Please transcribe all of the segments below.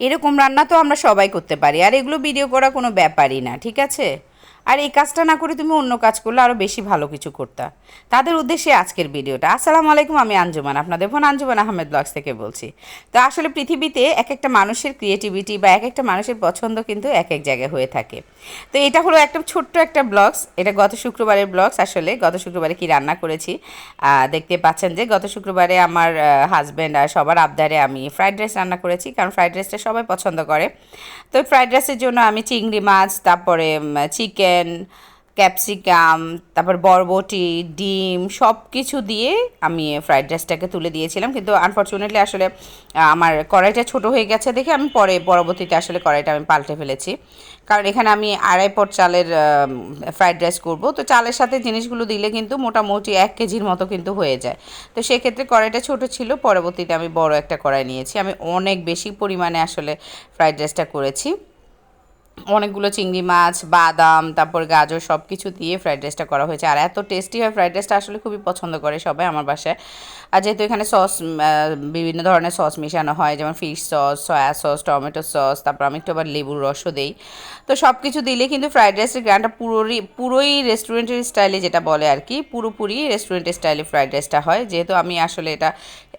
এরকম রান্না তো আমরা সবাই করতে পারি। আর এগুলো ভিডিও করা কোনো ব্যাপারই না, ঠিক আছে? আর এই কাজটা না করে তুমি অন্য কাজ করলে আরও বেশি ভালো কিছু করতা। তাদের উদ্দেশ্যে আজকের ভিডিওটা। আসসালামু আলাইকুম, আমি আঞ্জুমান। আপনাদের বোন আঞ্জুমান আহমেদ ব্লগস থেকে বলছি। তো আসলে পৃথিবীতে এক একটা মানুষের ক্রিয়েটিভিটি বা এক একটা মানুষের পছন্দ কিন্তু এক এক জায়গায় হয়ে থাকে। তো এটা হলো একটা ছোট্ট একটা ব্লগস। এটা গত শুক্রবারের ব্লগস আসলে। গত শুক্রবারে কি রান্না করেছি? দেখতে পাচ্ছেন যে গত শুক্রবারে আমার হাজব্যান্ড আর সবার আবদারে আমি ফ্রাইড রাইস রান্না করেছি, কারণ ফ্রাইড রাইসটা সবাই পছন্দ করে। তো ফ্রাইড রাইসের জন্য আমি চিংড়ি মাছ, তারপরে চিকেন ক্যাপসিকাম তারপর বরবটি, ডিম সব কিছু দিয়ে আমি ফ্রাইড রাইসটাকে তুলে দিয়েছিলাম। কিন্তু আনফর্চুনেটলি আসলে আমার কড়াইটা ছোট হয়ে গেছে দেখে আমি পরে পরবর্তীতে আসলে কড়াইটা আমি পাল্টে ফেলেছি। কারণ এখানে আমি আড়াই পট চালের ফ্রাইড রাইস করব। তো চালের সাথে জিনিসগুলো দিলে কিন্তু মোটামুটি এক কেজির মতো কিন্তু হয়ে যায়। তো সেক্ষেত্রে কড়াইটা ছোট ছিল, পরবর্তীতে আমি বড় একটা কড়াই নিয়েছি। আমি অনেক বেশি পরিমাণে আসলে ফ্রাইড রাইসটা করেছি। অনেকগুলো চিংড়ি মাছ, বাদাম, তারপর গাজর সব কিছু দিয়ে ফ্রাইড রাইসটা করা হয়েছে। আর এত টেস্টি হয় ফ্রাইড রাইসটা আসলে খুবই পছন্দ করে সবাই আমার বাসায়। আর যেহেতু এখানে সস বিভিন্ন ধরনের সস মেশানো হয়, যেমন fish sauce soya sauce tomato sauce তারপর আমি একটু আবার লেবুর রসও দেই। তো সব কিছু দিলে কিন্তু ফ্রাইড রাইসের গ্রানটা পুরোই পুরোই রেস্টুরেন্টের স্টাইলে যেটা বলে আর কি, পুরোপুরি রেস্টুরেন্টের স্টাইলে ফ্রাইড রাইসটা হয়। যেহেতু আমি আসলে এটা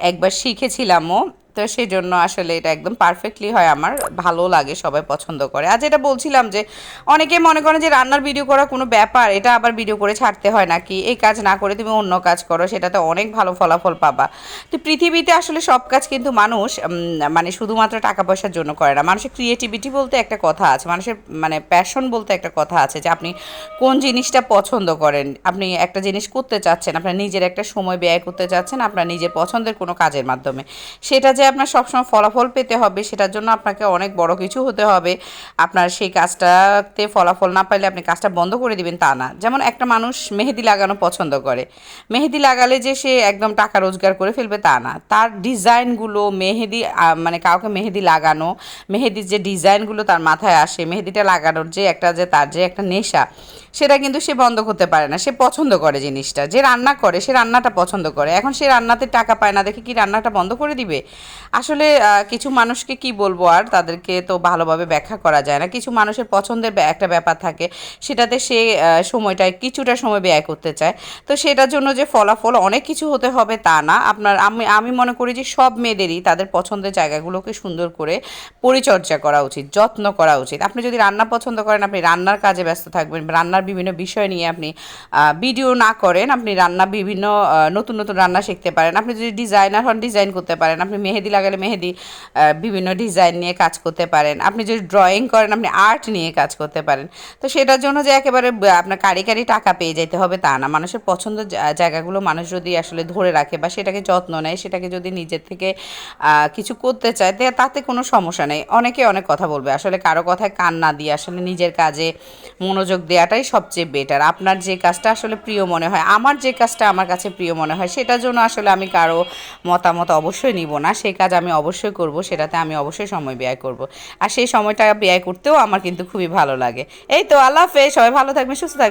একবার শিখেছিলামও তো সেই জন্য আসলে এটা একদম পারফেক্টলি হয় আমার। ভালো লাগে, সবাই পছন্দ করে। আর যেটা বলছিলাম যে, অনেকে মনে করেন যে রান্নার ভিডিও করা কোনো ব্যাপার, এটা আবার ভিডিও করে ছাড়তে হয় নাকি? এই কাজ না করে তুমি অন্য কাজ করো, সেটাতে অনেক ভালো ফলাফল পাবা। তো পৃথিবীতে আসলে সব কাজ কিন্তু মানুষ মানে শুধুমাত্র টাকা পয়সার জন্য করে না। মানুষের ক্রিয়েটিভিটি বলতে একটা কথা আছে, মানুষের মানে প্যাশন বলতে একটা কথা আছে যে আপনি কোন জিনিসটা পছন্দ করেন। আপনি একটা জিনিস করতে চাচ্ছেন, আপনার নিজের একটা সময় ব্যয় করতে চাচ্ছেন, আপনার নিজের পছন্দের কোনো কাজের মাধ্যমে। সেটা যে আপনার সবসময় ফলাফল পেতে হবে, সেটার জন্য আপনাকে অনেক বড় কিছু হতে হবে। আপনার সেই কাজটাতে ফলাফল না পাইলে আপনি কাজটা বন্ধ করে দিবেন, তা না। যেমন একটা মানুষ মেহেদি লাগানো পছন্দ করে। মেহেদি লাগালে যে সে একদম টাকা রোজগার করে ফেলবে, তা না। তার ডিজাইনগুলো, মেহেদি মানে কাউকে মেহেদি লাগানো, মেহেদির যে ডিজাইনগুলো তার মাথায় আসে, মেহেদিটা লাগানোর যে একটা যে তার যে একটা নেশা, সেটা কিন্তু সে বন্ধ করতে পারে না। সে পছন্দ করে জিনিসটা। যে রান্না করে, সে রান্নাটা পছন্দ করে। এখন সে রান্নাতে টাকা পায় না, দেখে কি রান্নাটা বন্ধ করে দিবে? আসলে কিছু মানুষকে কি বলব আর? তাদেরকে তো ভালোভাবে ব্যাখ্যা করা যায় না। কিছু মানুষের পছন্দের একটা ব্যাপার থাকে, সেটাতে সে সময়টায় কিছুটা সময় ব্যয় করতে চায়। তো সেটার জন্য যে ফলাফল অনেক কিছু হতে হবে তা না। আপনার, আমি আমি মনে করি যে সব মেয়েদেরই তাদের পছন্দের জায়গাগুলোকে সুন্দর করে পরিচর্যা করা উচিত, যত্ন করা উচিত। আপনি যদি রান্না পছন্দ করেন, আপনি রান্নার কাজে ব্যস্ত থাকবেন, রান্নার বিভিন্ন বিষয় নিয়ে আপনি ভিডিও না করেন, আপনি রান্না বিভিন্ন নতুন নতুন রান্না শিখতে পারেন। আপনি যদি ডিজাইনার হন, ডিজাইন করতে পারেন। আপনি মেহেদি লাগালে মেহেদি বিভিন্ন ডিজাইন নিয়ে কাজ করতে পারেন। আপনি যদি ড্রয়িং করেন, আপনি আর্ট নিয়ে কাজ করতে পারেন। তো সেটার জন্য যে একেবারে আপনার কারি কারি টাকা পেয়ে যেতে হবে তা না। মানুষের পছন্দ জায়গাগুলো মানুষ যদি আসলে ধরে রাখে বা সেটাকে যত্ন নেয়, সেটাকে যদি নিজের থেকে কিছু করতে চায় তাতে কোনো সমস্যা নেই। অনেকে অনেক কথা বলবে, আসলে কারও কথায় কান না দিয়ে আসলে নিজের কাজে মনোযোগ দেওয়াটাই সবচেয়ে বেটার আপনার যে কাজটা আসলে প্রিয় মনে হয়, আমার যে কাজটা আমার কাছে প্রিয় মনে হয়, সেটার জন্য আসলে আমি কারও মতামত অবশ্যই নিব না। সেই কাজ আমি অবশ্যই করব, সেটাতে আমি অবশ্যই সময় ব্যয় করব। আর সেই সময়টা ব্যয় করতেও আমার কিন্তু খুবই ভালো লাগে। এই তো, আল্লাহ হাফেজ, সবাই ভালো থাকবে সুস্থ থাকবেন।